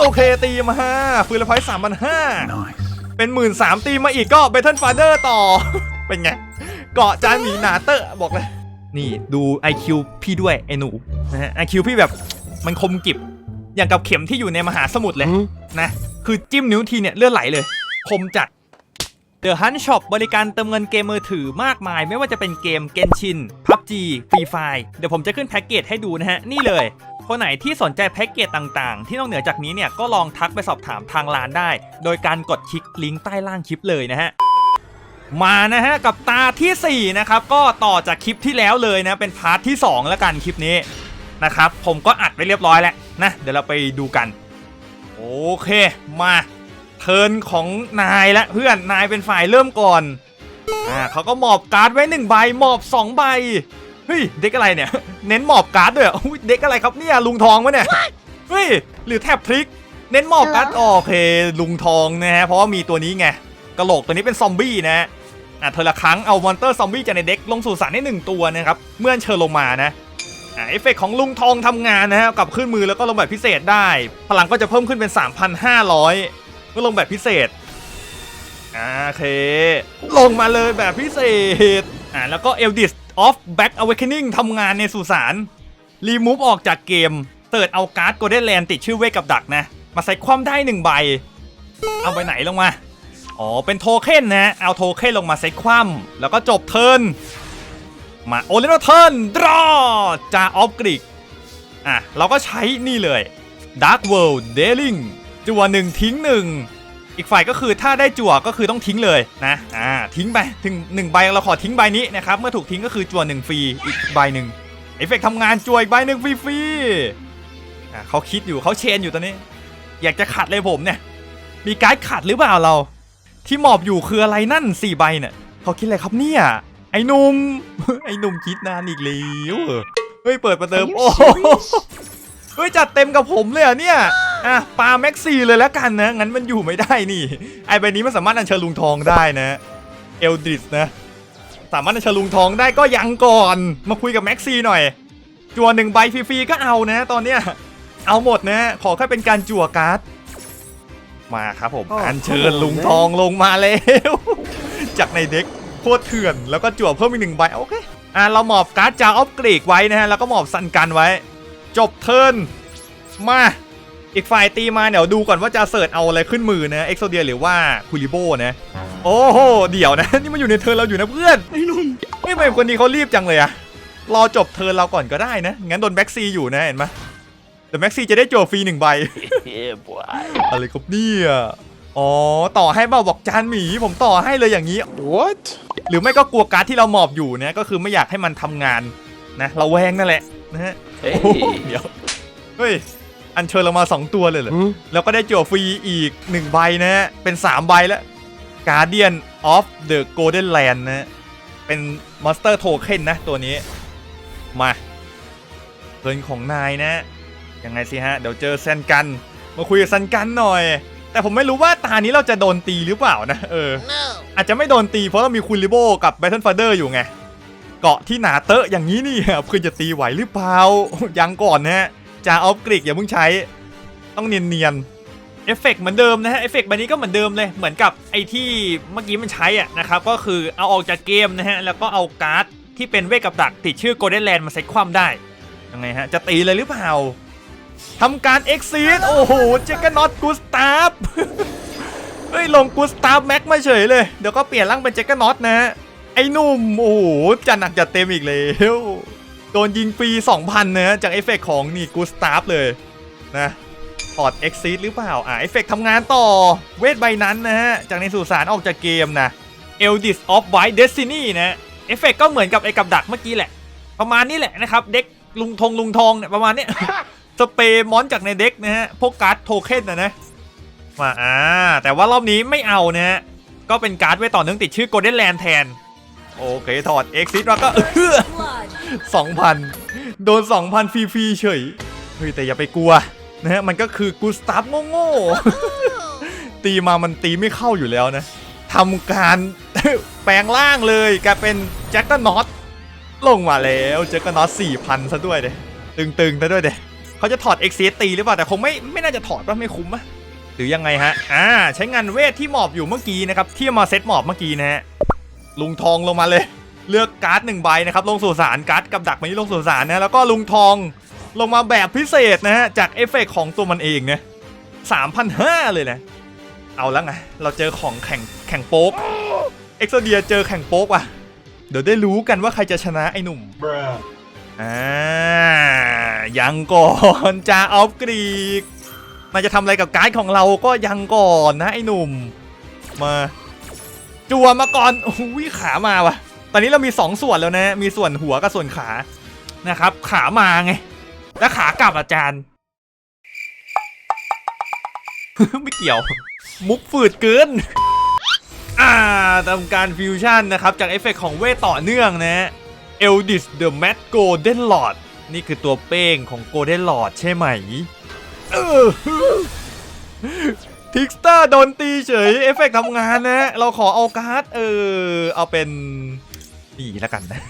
โอเคตีมาห้าฟืนละพอยสามพันห้า Nice. เป็นหมื่นสามตีมาอีกก็เบทเทิลฟาเดอร์ต่อ เป็นไง เกาะจานหมีหนาเตอร์บอกเลย นี่ดู IQ พี่ด้วยไอ้หนูนะฮะ IQ พี่แบบมันคมกิบ อย่างกับเข็มที่อยู่ในมหาสมุทรเลยนะ คือจิ้มนิ้วทีเนี่ยเลือดไหลเลย คมจัด The Hunt Shop บริการเติมเงินเกมมือถือมากมาย ไม่ว่าจะเป็นเกม Genshin PUBG Free Fire เดี๋ยวผมจะขึ้นแพ็กเกจให้ดูนะฮะ นี่เลย คนไหนที่สนใจแพ็กเกจต่างๆ ที่นอกเหนือจากนี้เนี่ยก็ลองทักไปสอบถามทางร้านได้ โดยการกดคลิกลิงก์ใต้ล่างคลิปเลยนะฮะมานะฮะกับตาทีสี่4นะครับก็ต่อจากคลิปที่แล้วเลยนะเป็นพาร์ทที่ 2 แล้วกันคลิปนี้นะครับผมก็อัดไว้เรียบร้อยแล้วนะเดี๋ยวเราไปดูกัน โอเคมาเทินของนายและเพื่อนนายเป็นฝ่ายเริ่มก่อนอ่าเขาก็หมอบการ์ดไว้หนึ่งใบหมอบสองใบ เฮ้ยเด็กอะไรเนี่ย เน้นหมอบการ์ดด้วยเหรออุ๊ยเด็กอะไรครับเนี่ยลุงทองวะเนี่ยเฮ้ยหรือแทบพลิก เน้นหมอบการ์ดโอเค ลุงทองนะฮะเพราะว่ามีตัวนี้ไงกระโหลกตัวนี้เป็นซอมบี้นะฮะอะเธอละครั้งเอามอนเตอร์ซอมบี้จากในเด็กลงสู่สารได้หนึ่งตัวนะครับเมื่อเชิญลงมานะอ่าเอฟเฟกต์ของลุงทองทำงานนะฮะกลับขึ้นมือแล้วก็ลงแบบพิเศษได้ พลังก็จะเพิ่มขึ้นเป็น 3,500เมื่อลงแบบพิเศษอ่าโอเค ลงมาเลยแบบพิเศษอ่าแล้วก็ Eldritch of Back Awakening ทำงานในสุสานรีมูฟออกจากเกมเติร์ดเอาการ์ด Golden Land ติดชื่อเวกับดักนะ มาใส่ความได้หนึ่งใบ เอาไปไหนลงมา อ๋อ เป็นโทเค็นนะเอาโทเค็นลงมาใส่คว่ำแล้วก็จบเทิร์นมาโอเลนเทิร์นดรอจาออฟกรีกอะ เราก็ใช้นี่เลย Dark World d a i l i n g จั่วหนึ่งทิ้งหนึ่ง อีกฝ่ายก็คือถ้าได้จั่วก็คือต้องทิ้งเลยนะอ่าทิ้งไปถึงหนึ่งใบเราขอทิ้งใบนี้นะครับเมื่อถูกทิ้งก็คือจั่วหนึ่งฟรีอีกใบหนึ่งเอฟเฟกต์ทำงานจั่วอีกใบหนึ่งฟรีๆอะเขาคิดอยู่เขาเชนอยู่ตอนนี้ อยากจะขัดเลยผมเนี่ยมีการ์ดขัดหรือเปล่าเรา ที่หมอบอยู่คืออะไรนั่นสี่ใบเนี่ยเขาคิดอะไรครับเนี่ยไอ้หนุ่มไอ้หนุ่มคิดนานอีกแล้วเฮ้ยเปิดประเดิม Are you โอ้โห serious? เฮ้ยจัดเต็มกับผมเลยเหรอะเนี่ย อะปาแม็กซี่เลยแล้วกันนะ งั้นมันอยู่ไม่ได้นี่ ไอ้ใบนี้มันสามารถอัญเชิญลุงทองได้นะ เอลดิสนะ สามารถอัญเชิญลุงทองได้ก็ยังก่อน มาคุยกับแม็กซี่หน่อย จั่วหนึ่งใบฟรีๆก็เอานะ ตอนเนี้ย เอาหมดนะ ขอแค่เป็นการจั่วการ์ด มาครับผมอ๋ออัญเชิญโอ้โหลุงทองลงมาแล้ว จากในเด็กโคตรเถื่อน แล้วก็จั่วเพิ่มอีกหนึ่งใบ โอเค อะเราหมอบการ์ดจาออฟกรีกไว้นะฮะ แล้วก็หมอบซันกันไว้ จบเทิร์น มา อีกฝ่ายตีมาเดี๋ยวดูก่อนว่าจะเสิร์ชเอาอะไรขึ้นมือนะเอ็กโซเดียหรือว่าคูริโบนะโอ้โหเดี๋ยวนะ นี่มันอยู่ในเทิร์นเราอยู่นะเพื่อนไอ้หนุ่มไม่เป็นคนนี้เขารีบจังเลยอะรอจบเทิร์นเราก่อนก็ได้นะ งั้นโดนแบ็กซีอยู่นะเห็นไหมแต่แบ็กซีจะได้จั่วฟรีหนึ่งใบ Yeah, boy. อะไรครับเนี่ยอ๋อ ต่อให้เปล่าบอกจานหมี ผมต่อให้เลยอย่างนี้ What? หรือไม่ก็กลัวการ์ดที่เราหมอบอยู่นะ ก็คือไม่อยากให้มันทำงานนะ เราแวงนั่นแหละนะฮะโอ้โห Hey. เดี๋ยว เฮ้ย อันเชิญเรามา 2 ตัวเลยเหรอ Hmm? แล้วก็ได้จั่วฟรีอีก 1 ใบนะฮะ เป็น 3 ใบแล้ว Guardian of the Golden Land นะฮะเป็น Monster Token นะตัวนี้ มาเทิร์นของนายนะ ยังไงสิฮะ เดี๋ยวเจอแซนกัน มาคุยกับแซนกันหน่อย แต่ผมไม่รู้ว่าตานี้เราจะโดนตีหรือเปล่านะ เอออาจจะไม่โดนตีเพราะเรามีคุณลิโบกับ Battle Father อยู่ไง เกาะที่หนาเตอะอย่างนี้นี่เพื่อนจะตีไหวหรือเปล่า ยังก่อนนะฮะ จาออฟกริกอย่าเพิ่งใช้ ต้องเนียนๆเอฟเฟกต์เหมือนเดิมนะฮะเอฟเฟกต์บบนี้ก็เหมือนเดิมเลยเหมือนกับไอที่เมื่อกี้มันใช้อะนะครับก็คือเอาออกจากเกมนะฮะแล้วก็เอาการ์ดที่เป็นเวกับดักติดชื่อ Golden Land มาใส่ความได้ยังไงฮะจะตีเลยหรือเปล่าทำการ Exit โอ้โหเจกนน็อตกูสตาฟเฮ้ยลงกูสตาฟแม็กมาเฉยเลยเดี๋ยวก็เปลี่ยนร่างเป็นเจกนน็อตนะฮะไอ้หนุ่มโอ้โหจะหนักจะเต็มอีกแล้ว โดนยิงฟรี2,000นะฮะจากเอฟเฟกต์ของนี่กูสตาฟเลยนะถอด Exit หรือเปล่า อ่าเอฟเฟกต์ทำงานต่อเวทใบนั้นนะฮะ จากในสุสานออกจากเกมนะ Eldritch of White Destiny นะเอฟเฟกต์ก็เหมือนกับไอ้กับดักเมื่อกี้แหละ ประมาณนี้แหละนะครับ เด็กลุงทงลุงทองเนี่ยประมาณนี้สเปรย์มอนจากในเด็กนะฮะ พวกการ์ดโทเค็นนะนะมาอ่าแต่ว่ารอบนี้ไม่เอานะฮะ ก็เป็นการ์ดไว้ต่อเนื่องติดชื่อ Golden Land แทน โอเค ถอด Exit มาก็เออสองพันโดน2,000ฟรีๆเฉย เฮ้ย แต่อย่าไปกลัวนะฮะมันก็คือกูสตาฟโง่ๆตีมามันตีไม่เข้าอยู่แล้วนะทำการแปลงร่างเลยกลายเป็นแจ็คเกอร์น็อตลงมาแล้วแจ็คเกอร์น็อต4,000ซะด้วยเดตึงๆซะด้วยเดเขาจะถอดเอ็กซ์ตีหรือเปล่าแต่คงไม่ไม่น่าจะถอดป่ะไม่คุ้มป่ะหรือยังไงฮะอ่าใช้งานเวทที่หมอบอยู่เมื่อกี้นะครับที่มาเซตหมอบเมื่อกี้นะฮะ ลุงทองลงมาเลย เลือกการ์ดหนึ่งใบนะครับลงสู่สารการ์ดกับดักมาที่ลงสู่สารนะแล้วก็ลุงทองลงมาแบบพิเศษนะฮะจากเอฟเฟกต์ของตัวมันเองนะสามพันห้าเลยนะ เอาแล้วไงเราเจอของแข่งแข่งโป๊กเอ็กโซเดียเจอแข่งโป๊กว่ะ เดี๋ยวได้รู้กันว่าใครจะชนะไอ้หนุ่ม Bruh. อ่ายังก่อนจาออฟกรีกมันจะทำอะไรกับการ์ดของเราก็ยังก่อนนะไอ้หนุ่ม มา จัวมาก่อนโอ้ยขามาว่ะ ตอนนี้เรามี 2 ส่วนแล้วนะ มีส่วนหัวกับส่วนขานะครับ ขามาไง แล้วขากลับอาจารย์ ไม่เกี่ยว มุกฝืดเกินอ่าทำการฟิวชั่นนะครับ จากเอฟเฟกต์ของเวทต่อเนื่องนะเอลดิสเดอะแมทโกลเด้นลอดนี่คือตัวเป้งของโกลเด้นลอดใช่ไหม เออ ทิกสเตอร์โดนตีเฉย เอฟเฟกต์ทำงานนะ เราขอเอาการ์ดเออ เอาเป็นนี่แล้วกันนะ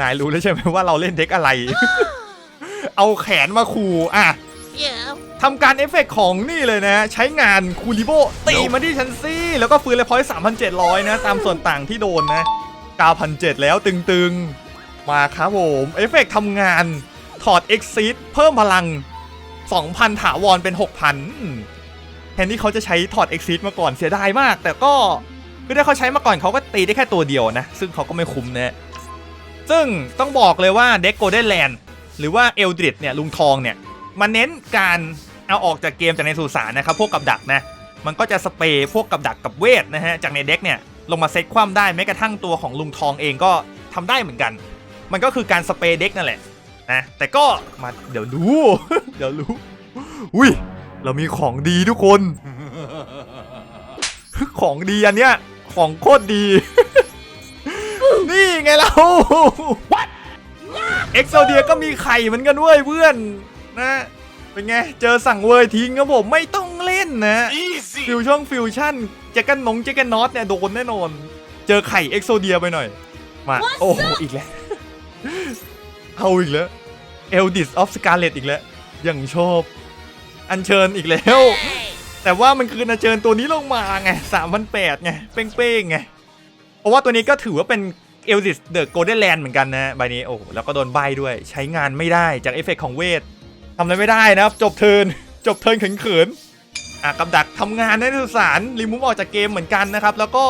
นายรู้แล้วใช่ไหมว่าเราเล่นเด็กอะไร เอาแขนมาขู่อะทำการเอฟเฟกต์ของนี่เลยนะ ใช้งานคูลิโบตีมาที่ชันซี่ แล้วก็ฟื้นเลยพอยต์3,700นะ ตามส่วนต่างที่โดนนะ9,700แล้วตึงๆ มาครับผมเอฟเฟกต์ทำงานถอด Exit เพิ่มพลัง 2,000 ถาวรเป็น 6,000แทนที่เขาจะใช้ถอด Exit มาก่อนเสียดายมาก แต่ก็คือถ้าเขาใช้มาก่อนเขาก็ตีได้แค่ตัวเดียวนะ ซึ่งเขาก็ไม่คุ้มนะซึ่งต้องบอกเลยว่าเด็กโกลเด้นแลนด์หรือว่าเอลดริดเนี่ยลุงทองเนี่ยมันเน้นการเอาออกจากเกมจากในสุสานนะครับพวกกับดักนะมันก็จะสเปรย์พวกกับดักกับเวทนะฮะจากในเด็กเนี่ยลงมาเซตคว่ำได้แม้กระทั่งตัวของลุงทองเองก็ทำได้เหมือนกัน มันก็คือการสเปรย์เด็กนั่นแหละนะแต่ก็มาเดี๋ยวรู้ เดี๋ยวรู้อุ้ย เรามีของดีทุกคน ของดีอันเนี้ย ของโคตรดี นี่ไงเราเอ็กโซเดียก็มีไข่เหมือนกันเว้ยเพื่อนนะ เป็นไง เจอสั่งเวยทิ้งครับผมไม่ต้องเล่นนะ Easy. ฟิวช่องฟิวชั่นแจ็คกันนงแจ็คกันน็อตเนี่ยโดนแน่นอน เจอไข่เอ็กโซเดียไปหน่อย มา โอ้โหอีกแล้ว เอาอีกแล้วเอลดิสออฟสกาเลตอีกแล้วยังชอบ อัญเชิญอีกแล้ว Hey. แต่ว่ามันคืออัญเชิญตัวนี้ลงมาไงสามพันแปดไง เป้งๆไง เพราะว่าตัวนี้ก็ถือว่าเป็นเอลดิสเดอะโกลเด้นแลนด์เหมือนกันนะใบนี้โอ้โหแล้วก็โดนใบด้วย ใช้งานไม่ได้จากเอฟเฟกต์ของเวททำอะไรไม่ได้นะครับ จบเทิร์นจบเทิร์นเขินๆอะกับดักทำงานในสุสานรีมูฟออกจากเกมเหมือนกันนะครับ แล้วก็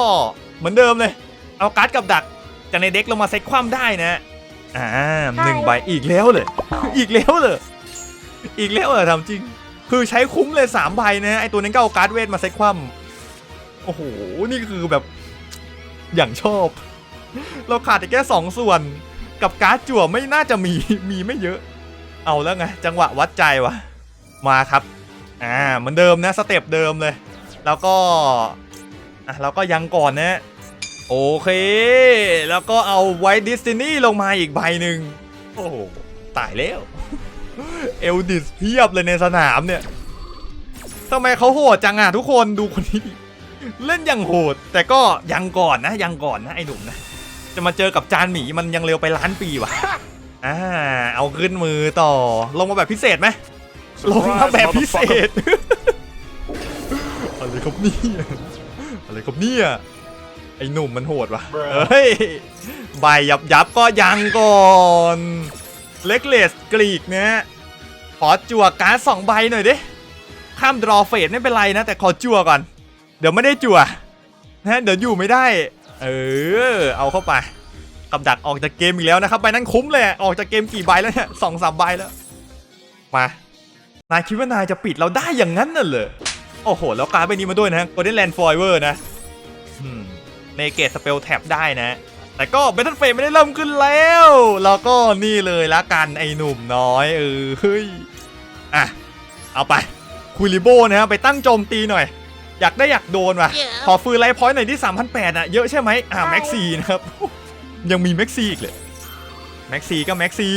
เหมือนเดิมเลย เอาการ์ดกับดักจากในเด็กลงมาเซ็ตคว่ำได้นะอ่าหนึ่งใบอีกแล้วเลย อีกแล้วเลยอีกแล้วเหรอทำจริง คือใช้คุ้มเลย3ใบนะไอตัวนั้นก็เอาการ์ดเวทมาเซ็ตคว่ำโอ้โห นี่คือแบบ อย่างชอบ เราขาดแค่สองส่วน กับการ์ดจั่วไม่น่าจะมีมีไม่เยอะ เอาแล้วไง จังหวะวัดใจวะมาครับ อ่าเหมือนเดิมนะสเต็ปเดิมเลย แล้วก็อะเราก็ยังก่อนนะโอเค แล้วก็เอาไวท์ดิสตินีลงมาอีกใบหนึ่งโอ้ตายแล้ว เอลดิสเพียบเลยในสนามเนี่ยทำไมเขาโหดจังอะทุกคนดูคนนี้ เล่นอย่างโหด แต่ก็ยังก่อนนะยังก่อนนะไอ้หนุ่มนะ จะมาเจอกับจานหมีมันยังเร็วไปล้านปีว่ะอ่าเอาขึ้นมือต่อ ลงมาแบบพิเศษไหมลงมาแบบพิเศษ อะไรครับเนี่ยอะไรครับเนี่ยไอ้หนุ่มมันโหดว่ะเฮ้ย ใบยับยับก็ยังก่อน เล็กเลสกรีกเนี่ยขอจั่วการ์ดสองใบหน่อยดิข้ามดรอเฟสไม่เป็นไรนะ แต่ขอจั่วก่อน เดี๋ยวไม่ได้จั่วนะเดี๋ยวอยู่ไม่ได้ เออ เอาเข้าไปกับดักออกจากเกมอีกแล้วนะครับใบนั้นคุ้มเลยออกจากเกมกี่ใบแล้วเนี่ยสองสามใบแล้วมานายคิดว่านายจะปิดเราได้อย่างนั้นน่ะเหรอโอ้โห แล้วการ์ดใบนี้มาด้วยนะ Golden Land Forever นะเนเกตสเปลแท็บได้นะ แต่ก็เบทเทิลเฟไม่ได้เริ่มขึ้นแล้วแล้วก็นี่เลยละกันไอ้หนุ่มน้อยเออเฮ้ยอะเอาไปคุยลิโบนะฮะไปตั้งโจมตีหน่อย อยากได้อยากโดนว่ะ Yeah. ขอฟืนไลฟ์พอยต์หน่อยที่3,008อะเยอะใช่ไหมอ่าแม็กซีนะครับ ยังมีแม็กซีอีกเลยแม็กซีก็แม็กซี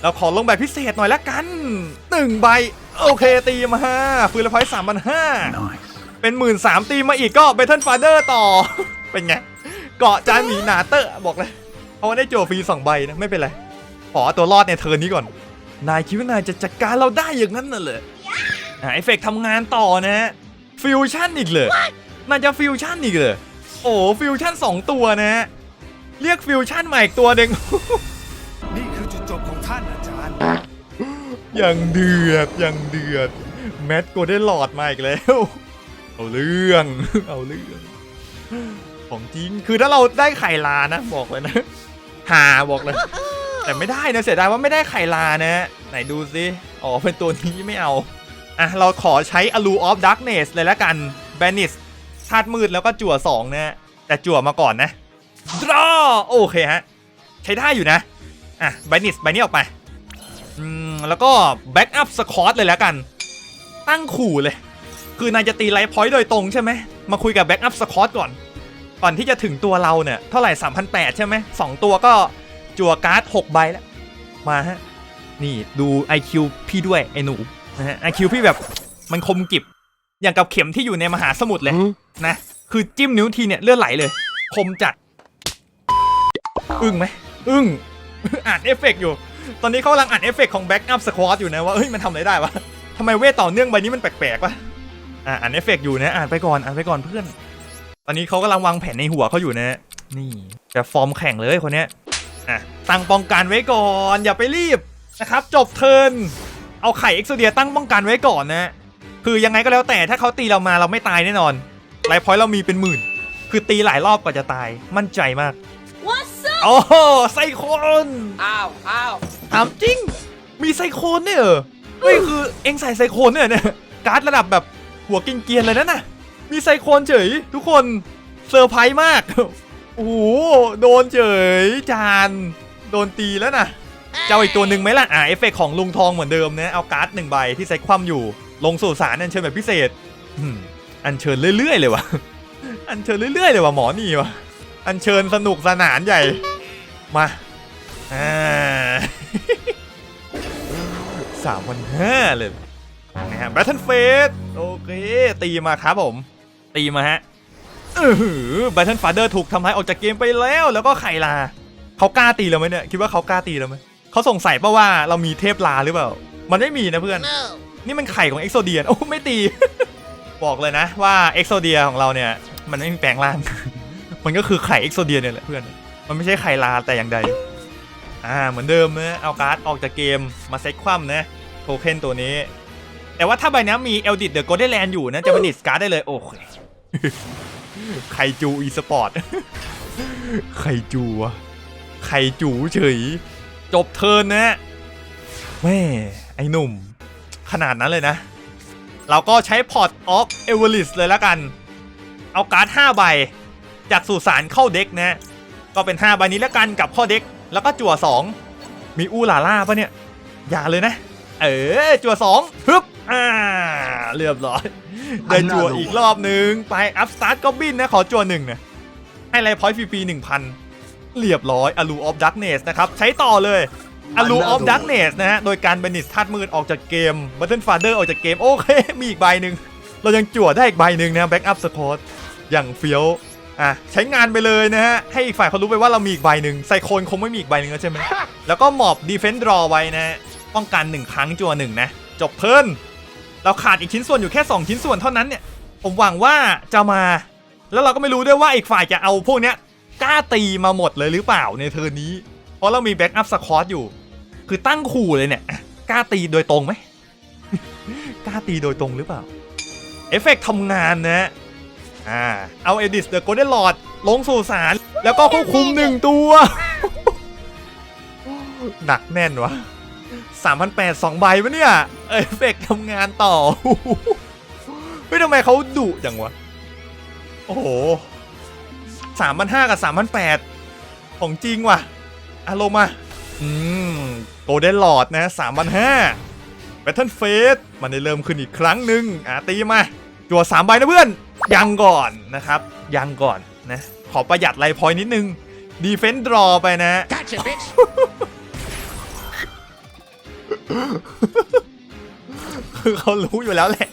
เราขอลงแบบพิเศษหน่อยละกันหนึ่งใบ โอเคตีมาฟืนไลฟ์พอยต์3,500 Nice. เป็นหมื่นสามตีมาอีกก็เบทเทิลฟาเดอร์ต่อเป็นไง เกาะจานหมีหนาเตอร์บอกเลยเพราะว่าได้โจฟรีสองใบนะไม่เป็นไรขอตัวรอดในเทิร์นนี้ก่อน นายคิดว่านายจะจัดการเราได้อย่างนั้นน่ะเหรออะเอฟเฟกต์ทำงานต่อนะฮะฟิวชั่นอีกเลยนายจะฟิวชั่นอีกเลยโอ้ฟิวชั่นสองตัวนะฮะเรียกฟิวชั่นใหม่อีกตัวหนึ่งนี่คือจุดจบของท่านอาจารย์ยังเดือดยังเดือดแมทโกได้หลอดมาอีกแล้ว เอาเรื่อง เอาเรื่อง ของจริงคือถ้าเราได้ไข่ลานะบอกเลยนะหาบอกเลย แต่ไม่ได้นะเสียดายว่าไม่ได้ไข่ลานะ ไหนดูซิอ๋อเป็นตัวนี้ไม่เอาอะเราขอใช้ Alu of Darkness เลยแล้วกัน Banish ธาตุมืดแล้วก็จั่ว2นะแต่จั่วมาก่อนนะ Draw โอเคฮะ ใช้ได้อยู่นะอะ Banish ใบนี้ออกไปอืมแล้วก็แบ็กอัพสคอตเลยแล้วกัน ตั้งขู่เลย คือนายจะตีไลท์พอยต์โดยตรงใช่ไหมมาคุยกับแบ็กอัพสคอตก่อน ก่อนที่จะถึงตัวเราเนี่ยเท่าไหร่3,800ใช่ไหมสองตัวก็จั่วการ์ด6ใบแล้ว มาฮะ นี่ดู IQ พี่ด้วย ไอ้หนูนะฮะ IQ พี่แบบมันคมกริบ อย่างกับเข็มที่อยู่ในมหาสมุทรเลยนะ คือจิ้มนิ้วทีเนี่ยเลือดไหลเลย คมจัด อึ้งไหม อึ้งอ่านเอฟเฟกต์อยู่ ตอนนี้เขากำลังอ่านเอฟเฟกต์ของแบ็กอัพสควอตอยู่นะว่าเฮ้ยมันทำอะไรได้วะทำไมเวทต่อเนื่องใบนี้มันแปลกๆวะอ่าอ่านเอฟเฟกต์อยู่นะ อ่านไปก่อน อ่านไปก่อนเพื่อน ตอนนี้เขากำลังวางแผนในหัวเขาอยู่นะ นี่แต่ฟอร์มแข่งเลยคนเนี้ยอะตั้งป้องกันไว้ก่อน อย่าไปรีบนะครับ จบเทิร์นเอาไข่เอ็กซ์เดียตั้งป้องกันไว้ก่อนนะ คือยังไงก็แล้วแต่ถ้าเขาตีเรามาเราไม่ตายแน่นอนไลฟ์พอยต์เรามีเป็นหมื่น คือตีหลายรอบกว่าจะตายมั่นใจมาก What's up? โอ้โหไซโคนอ้าวอ้าวถามจริง มีไซโคนเนี่ยเหรอเฮ้ยคือเอ็งใส่ไซโคนเนี่ยเนี่ยการ์ดระดับแบบหัวกินเกรียนๆเลยนะน่ะ มีไซโคนเฉย ทุกคนเซอร์ไพรส์มากโอ้โหโดนเฉยจานโดนตีแล้วนะจะเอาอีกตัวหนึ่งไหมล่ะอ่าเอฟเฟกต์ของลุงทองเหมือนเดิมนะเอาการ์ดหนึ่งใบที่ใส่คว่ำอยู่ ลงสู่สารอันเชิญแบบพิเศษอันเชิญเรื่อยๆเลยวะอันเชิญเรื่อยๆเลยวะหมอนี่วะอันเชิญสนุกสนานใหญ่มาอ่าสามพันห้าเลยนะฮะแบทเทิลเฟสโอเค ตีมาครับผม ตีมาฮะเออแบทเทิลฟาเดอร์ถูกทำลายออกจากเกมไปแล้ว แล้วก็ไข่ลาเขากล้าตีเราไหมเนี่ยคิดว่าเขากล้าตีเราไหมเขาสงสัยป่าว่าเรามีเทพลาหรือเปล่า มันไม่มีนะเพื่อน No. นี่มันไข่ของเอ็กโซเดียนโอ้ไม่ตี บอกเลยนะว่าเอ็กโซเดียของเราเนี่ย มันไม่มีแปลงร่าง มันก็คือไข่เอ็กโซเดียเนี่ยแหละเพื่อน มันไม่ใช่ไข่ลาแต่อย่างใด อ่า เหมือนเดิมนะเอาการ์ดออกจากเกมมาเซ็ตคว่ำนะโทเค็นตัวนี้ แต่ว่าถ้าใบนี้มีเอลดิดเดอะโกลเด้นแลนด์อยู่นะจะบันิสการ์ดได้เลยโอเค ไคจูอีสปอร์ตไคจูอะไคจูเฉย จบเทินนะแม่ไอ้หนุ่ม ขนาดนั้นเลยนะ เราก็ใช้พอร์ตออฟเอเวอริสเลยละกัน เอาการ์ด5ใบ จากสุสานเข้าเด็กนะ ก็เป็น 5 ใบนี้แล้วกันกับข้อเด็ก แล้วก็จั่ว 2 มีอูลาล่าปะเนี่ย อย่าเลยนะ เออจั่ว2ฮึบ อ่าเรียบร้อย ได้จั่วอีกรอบนึง ไปอัพสตาร์ทก็บินนะ ขอจั่วหนึ่งนะให้ไลฟ์พอยต์ฟรีๆหนึ่งพันเรียบร้อยอ l ลูออฟดักเนสนะครับ ใช้ต่อเลยอ l ลูออฟดักเนสนะฮะ โดยการบันิสธาตุมืดออกจากเกมบัตเทิลฟาเดอร์ออกจากเกม โอเค มีอีกใบหนึ่งเรายังจั่วได้อีกใบหนึ่งนะแบ็กอัพสคอตอย่างเฟี้ยวอะใช้งานไปเลยนะฮะ ให้อีกฝ่ายเขารู้ไปว่าเรามีอีกใบหนึ่งไซโคนคงไม่มีอีกใบหนึ่งแล้วใช่ไหมแล้วก็หมอบดีเฟน s ์รอไว้นะฮะป้องกันหนึ่งครั้งจั่วหนึ่งนะ จบเพิ่น เราขาดอีกชิ้นส่วนอยู่แค่ 2 ชิ้นส่วนเท่านั้นเนี่ย ผมหวังว่าจะมา แล้วเราก็ไม่รู้ด้วยว่าอีกฝ่ายจะเอาพวกเนี้ยกล้าตีมาหมดเลยหรือเปล่าในเทอร์นี้ เพราะเรามีแบ็กอัพสคอตอยู่ คือตั้งขู่เลยเนี่ย กล้าตีโดยตรงไหม กล้าตีโดยตรงหรือเปล่า เอฟเฟกต์ทำงานนะอ่า เอาเอดิสเดอะโกลเด้นลอดลงสู่สาร แล้วก็ควบคุมหนึ่งตัว หนักแน่นวะ สามพันแปดสองใบปะเนี่ย เอฟเฟกต์ทำงานต่อเฮ้ยทำไมเขาดุจังวะ โอ้โหสามพันห้ากับสามพันแปดของจริงว่ะอารมณ์อะอืมโกลเด้นลอดนะสามพันห้าแบทเทิลเฟสมันได้เริ่มขึ้นอีกครั้งหนึ่งอะตีมาจั่วสามใบนะเพื่อน ยังก่อนนะครับ ยังก่อนนะ ขอประหยัดไลฟ์พอยต์นิดนึง ดีเฟน s ์ดรอไปนะ Gotcha, bitch. คือเขารู้อยู่แล้วแหละ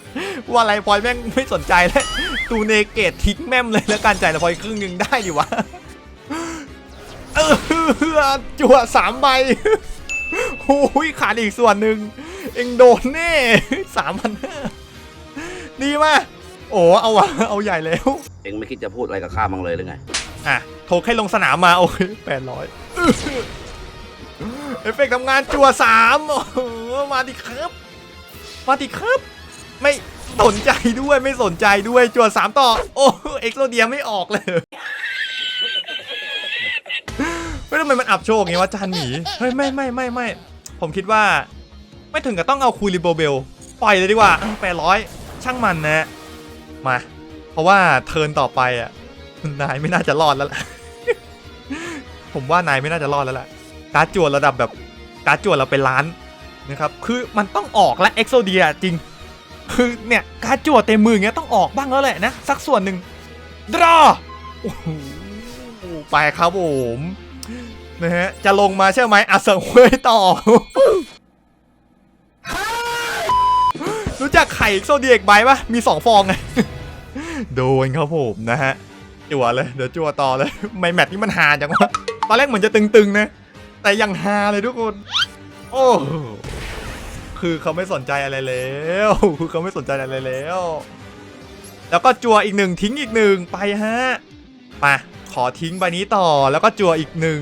ว่าไลฟ์พอยต์แม่งไม่สนใจแล้วตูเนเกตทิ้งแม่มเลยแล้วการจ่ายไลฟ์พอยต์ครึ่งหนึ่งได้อยู่วะเออจั่วสามใบโอ้ยขาดอีกส่วนหนึ่งเองโดนแน่สามพันห้าดีมากโอ้เอาวะเอาใหญ่แล้วเองไม่คิดจะพูดอะไรกับข้าบ้างเลยหรือไงอะโทรแค่ลงสนามมาโอเคแปดร้อย เอฟเฟกต์ทำงานจั่วสามโอ้โหมาดิครับ มาดิครับ ไม่สนใจด้วยไม่สนใจด้วยจั่วสามต่อ โอ้เอ็กโซเดียไม่ออกเลยไม่ทำไมมันอับโชคอย่างวะจานหมีเฮ้ยไม่ไม่ไม่ไม่ผมคิดว่า ไม่ถึงกับต้องเอาคูริโบเบลปล่อยเลยดีกว่าแปดร้อยช่างมันนะมา เพราะว่าเทิร์นต่อไปอะนายไม่น่าจะรอดแล้วล่ะผมว่านายไม่น่าจะรอดแล้วล่ะ การ์ดจวระดับแบบการ์ดจวเราเป็นล้านนะครับคือมันต้องออกและเอ็กโซเดียจริง คือเนี่ยการ์ดจวเต็มมืออย่างเงี้ยต้องออกบ้างแล้วแหละนะ สักส่วนหนึ่งดรอโอ้โหไปครับผมนะฮะจะลงมาใช่ไหมอาเสังเวยต่อ รู้จักไข่เอ็กโซเดียอีกใบปะมีสองฟองไงโดนครับผมนะฮะจั่วเลยเดี๋ยวจั่วต่อเลยไม่แมตช์นี่มันฮาจังวะตอนแรกเหมือนจะตึงๆนะ แต่ยังฮาเลยทุกคน โอ้คือเขาไม่สนใจอะไรแล้วคือเขาไม่สนใจอะไรแล้ว แล้วก็จั่วอีกหนึ่งทิ้งอีกหนึ่งไปฮะมาขอทิ้งใบนี้ต่อแล้วก็จั่วอีกหนึ่ง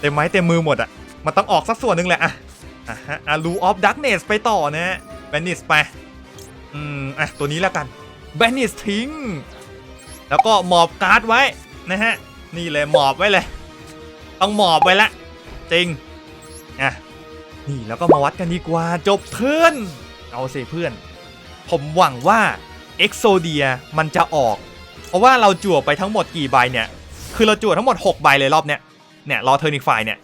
เต็มไม้เต็มมือหมดอะมันต้องออกสักส่วนหนึ่งแหละอะอะฮะอะรูออฟดักเนสไปต่อนะฮะแบนนิสไปอืมอะตัวนี้แล้วกันแบนนิสทิ้ง แล้วก็หมอบการ์ดไว้นะฮะนี่เลยหมอบไว้เลย ต้องหมอบไว้ละ จริงอะนี่แล้วก็มาวัดกันดีกว่าจบเทิร์นเอาสิเพื่อน ผมหวังว่าเอ็กโซเดียมันจะออก เพราะว่าเราจั่วไปทั้งหมดกี่ใบเนี่ย คือเราจั่วทั้งหมด 6 ใบเลยรอบเนี้ยเนี่ยรอเทิร์นอีกฝ่ายเนี่ย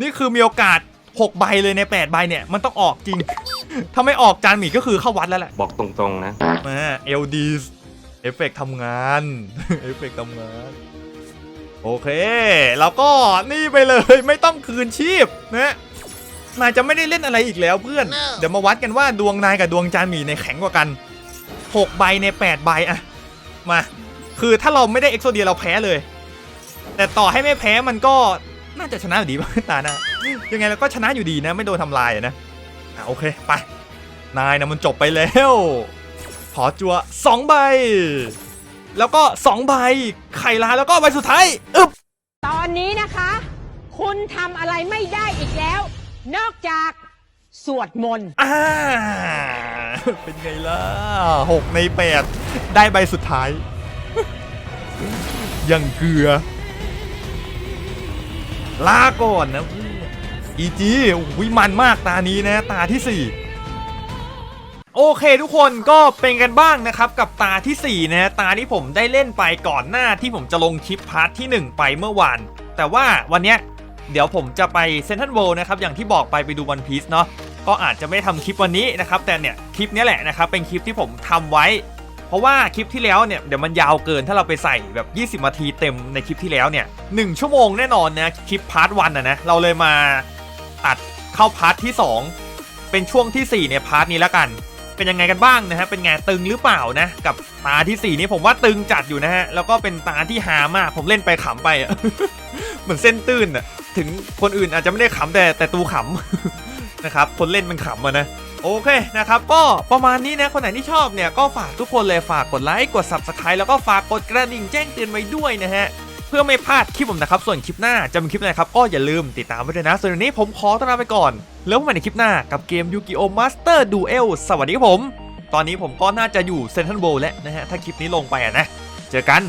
นี่คือมีโอกาส 6 ใบเลยใน 8 ใบเนี่ย มันต้องออกจริง ถ้าไม่ออกจานหมีก็คือเข้าวัดแล้วแหละบอกตรงๆนะมาเอลดีสเอฟเฟกทำงานเอฟเฟกทำงาน โอเค แล้วก็นี่ไปเลยไม่ต้องคืนชีพนะนายจะไม่ได้เล่นอะไรอีกแล้วเพื่อน เดี๋ยวมาวัดกันว่าดวงนายกับดวงจานหมีในแข็งกว่ากัน 6 ใบใน8ใบอะมา คือถ้าเราไม่ได้เอ็กโซเดียเราแพ้เลย แต่ต่อให้ไม่แพ้มันก็น่าจะชนะอยู่ดีป่ะตาหน้ายังไงเราก็ชนะอยู่ดีนะ ไม่โดนทำลายอะนะอะโอเคไปนายนะมันจบไปแล้ว ขอจัวสองใบ แล้วก็สองใบ ไข่ลาแล้วก็ใบสุดท้ายอึบตอนนี้นะคะ คุณทำอะไรไม่ได้อีกแล้ว นอกจากสวดมนต์อ่าเป็นไงล่ะหกในแปดได้ใบสุดท้าย ยังเกลือ ลาก่อนนะอีจีวิมันมากตานี้นะ ตาที่สี่ โอเคทุกคนก็เป็นกันบ้างนะครับ กับตาทีสี่ 4 นะตาที่ผมได้เล่นไปก่อนหน้าที่ผมจะลงคลิปพาร์ทที่ 1 ไปเมื่อวาน แต่ว่าวันเนี้ยเดี๋ยวผมจะไปเซนทรัลเวิลด์นะครับอย่างที่บอกไปไปดูวันพีซเนาะก็อาจจะไม่ทำคลิปวันนี้นะครับ แต่เนี่ยคลิปนี้แหละนะครับเป็นคลิปที่ผมทำไว้ เพราะว่าคลิปที่แล้วเนี่ยเดี๋ยวมันยาวเกินถ้าเราไปใส่แบบ 20นาทีเต็มในคลิปที่แล้วเนี่ยหนึ่งชั่วโมงแน่นอนนะคลิปพาร์ทวันนะนะเราเลยมาตัดเข้าพาร์ทที่ 2 เป็นช่วงที่4เนี่ยพาร์ทนี้แล้วกัน เป็นยังไงกันบ้างนะฮะเป็นไงตึงหรือเปล่านะกับตาที่ 4 นี้ผมว่าตึงจัดอยู่นะฮะแล้วก็เป็นตาที่หามากผมเล่นไปขำไปอะเหมือนเส้นตื้นอะถึงคนอื่นอาจจะไม่ได้ขำแต่แต่ตูขำนะครับคนเล่นมันขำอะนะโอเคนะครับก็ประมาณนี้นะคนไหนที่ชอบเนี่ยก็ฝากทุกคนเลยฝากกดไลค์กด subscribe แล้วก็ฝากกดกระดิ่งแจ้งเตือนไว้ด้วยนะฮะ เพื่อไม่พลาดคลิปผมนะครับ ส่วนคลิปหน้าจะเป็นคลิปไหนครับ ก็อย่าลืมติดตามไว้ด้วยนะ ส่วนวันนี้ผมขอตัวลาไปก่อน แล้วพบกันในคลิปหน้ากับเกม Yu-Gi-Oh! Master Duel สวัสดีครับผม ตอนนี้ผมก็น่าจะอยู่เซนทรัลโวแล้วนะฮะถ้าคลิปนี้ลงไปอะนะ เจอกัน